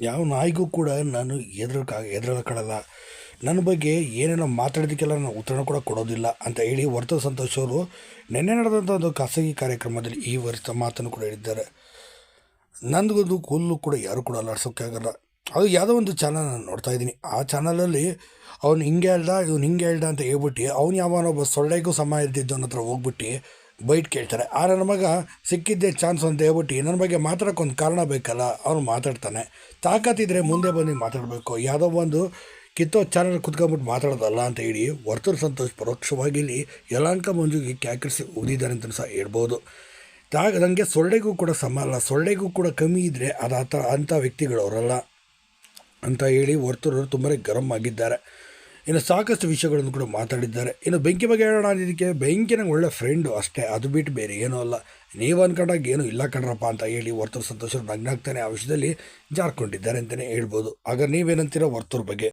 ಯಾವ ನಾಯಿಗೂ ಕೂಡ ನಾನು ಎದುರಕ ಎದುರಕೊಳ್ಳಲ್ಲ ನನ್ನ ಬಗ್ಗೆ ಏನೇನೋ ಮಾತಾಡೋದಕ್ಕೆಲ್ಲ ನಾನು ಉತ್ತರ ಕೂಡ ಕೊಡೋದಿಲ್ಲ ಅಂತ ಹೇಳಿ ವರ್ತ ಸಂತೋಷ್ ಅವರು ನಿನ್ನೆ ನಡೆದಂಥ ಒಂದು ಖಾಸಗಿ ಕಾರ್ಯಕ್ರಮದಲ್ಲಿ ಈ ವರ್ಷ ಮಾತನ್ನು ಕೂಡ ಹೇಳಿದ್ದಾರೆ. ನನಗೊಂದು ಕೂದಲು ಕೂಡ ಯಾರು ಕೂಡ ಅಲ್ಲಾಡ್ಸೋಕ್ಕಾಗಲ್ಲ. ಅದು ಯಾವುದೋ ಒಂದು ಚಾನಲ್ ನಾನು ನೋಡ್ತಾ ಇದ್ದೀನಿ. ಆ ಚಾನಲಲ್ಲಿ ಅವ್ನು ಹಿಂಗೆ ಹೇಳ್ದ, ಇವ್ನು ಹಿಂಗೆ ಹೇಳ್ದ ಅಂತ ಹೇಳ್ಬಿಟ್ಟು ಅವ್ನು ಯಾವನೊಬ್ಬ ಸೊಳ್ಳೆಗೂ ಸಮ ಅನ್ನೋ ಹತ್ರ ಹೋಗ್ಬಿಟ್ಟು ಬೈಟ್ ಕೇಳ್ತಾರೆ. ಆ ನನ್ನ ಮಗ ಸಿಕ್ಕಿದ್ದೇ ಚಾನ್ಸ್ ಅಂತ ಹೇಳ್ಬಿಟ್ಟು ನನ್ನ ಬಗ್ಗೆ ಮಾತಾಡೋಕ್ಕೊಂದು ಕಾರಣ ಬೇಕಲ್ಲ? ಅವನು ಮಾತಾಡ್ತಾನೆ. ತಾಕತ್ತಿದ್ದರೆ ಮುಂದೆ ಬಂದು ಮಾತಾಡಬೇಕು. ಯಾವುದೋ ಒಂದು ಕಿತ್ತೋ ಚಾನಲ್ ಕುತ್ಕೊಂಡ್ಬಿಟ್ಟು ಮಾತಾಡೋದಲ್ಲ ಅಂತ ಹೇಳಿ ವರ್ತೂರು ಸಂತೋಷ್ ಪರೋಕ್ಷವಾಗಿ ಇಲ್ಲಿ ಯಲಾಂಕ ಮಂಜುಗೆ ಕ್ಯಾಕರಿಸಿ ಓದಿದ್ದಾರೆ ಅಂತ ಸಹ ಹೇಳ್ಬೋದು. ತಾಗ ನನಗೆ ಸೊಳ್ಳೆಗೂ ಕೂಡ ಸಮ ಅಲ್ಲ. ಸೊಳ್ಳೆಗೂ ಕೂಡ ಕಮ್ಮಿ ಇದ್ದರೆ ಅದು ಆ ಥರ ಅಂಥ ವ್ಯಕ್ತಿಗಳು ಅವರಲ್ಲ ಅಂತ ಹೇಳಿ ವರ್ತೂರವರು ತುಂಬಾ ಗರಂ ಆಗಿದ್ದಾರೆ. ಇನ್ನು ಸಾಕಷ್ಟು ವಿಷಯಗಳನ್ನು ಕೂಡ ಮಾತಾಡಿದ್ದಾರೆ. ಇನ್ನು ಬೆಂಕಿ ಬಗ್ಗೆ ಹೇಳೋಣ ಇದಕ್ಕೆ ಬೆಂಕಿ ನಂಗೆ ಒಳ್ಳೆ ಫ್ರೆಂಡು ಅಷ್ಟೇ. ಅದು ಬಿಟ್ಟು ಬೇರೆ ಏನೂ ಅಲ್ಲ. ನೀವು ಅನ್ಕೊಂಡಾಗ ಏನೂ ಇಲ್ಲ ಕಣ್ರಪ್ಪ ಅಂತ ಹೇಳಿ ವರ್ತೂರು ಸಂತೋಷರು ನಗ್ನಾಗ್ತಾನೆ ಆ ವಿಷಯದಲ್ಲಿ ಜಾರ್ಕೊಂಡಿದ್ದಾರೆ ಅಂತಲೇ ಹೇಳ್ಬೋದು. ಆಗ ನೀವೇನಂತೀರೋ ವರ್ತೂರ್ ಬಗ್ಗೆ?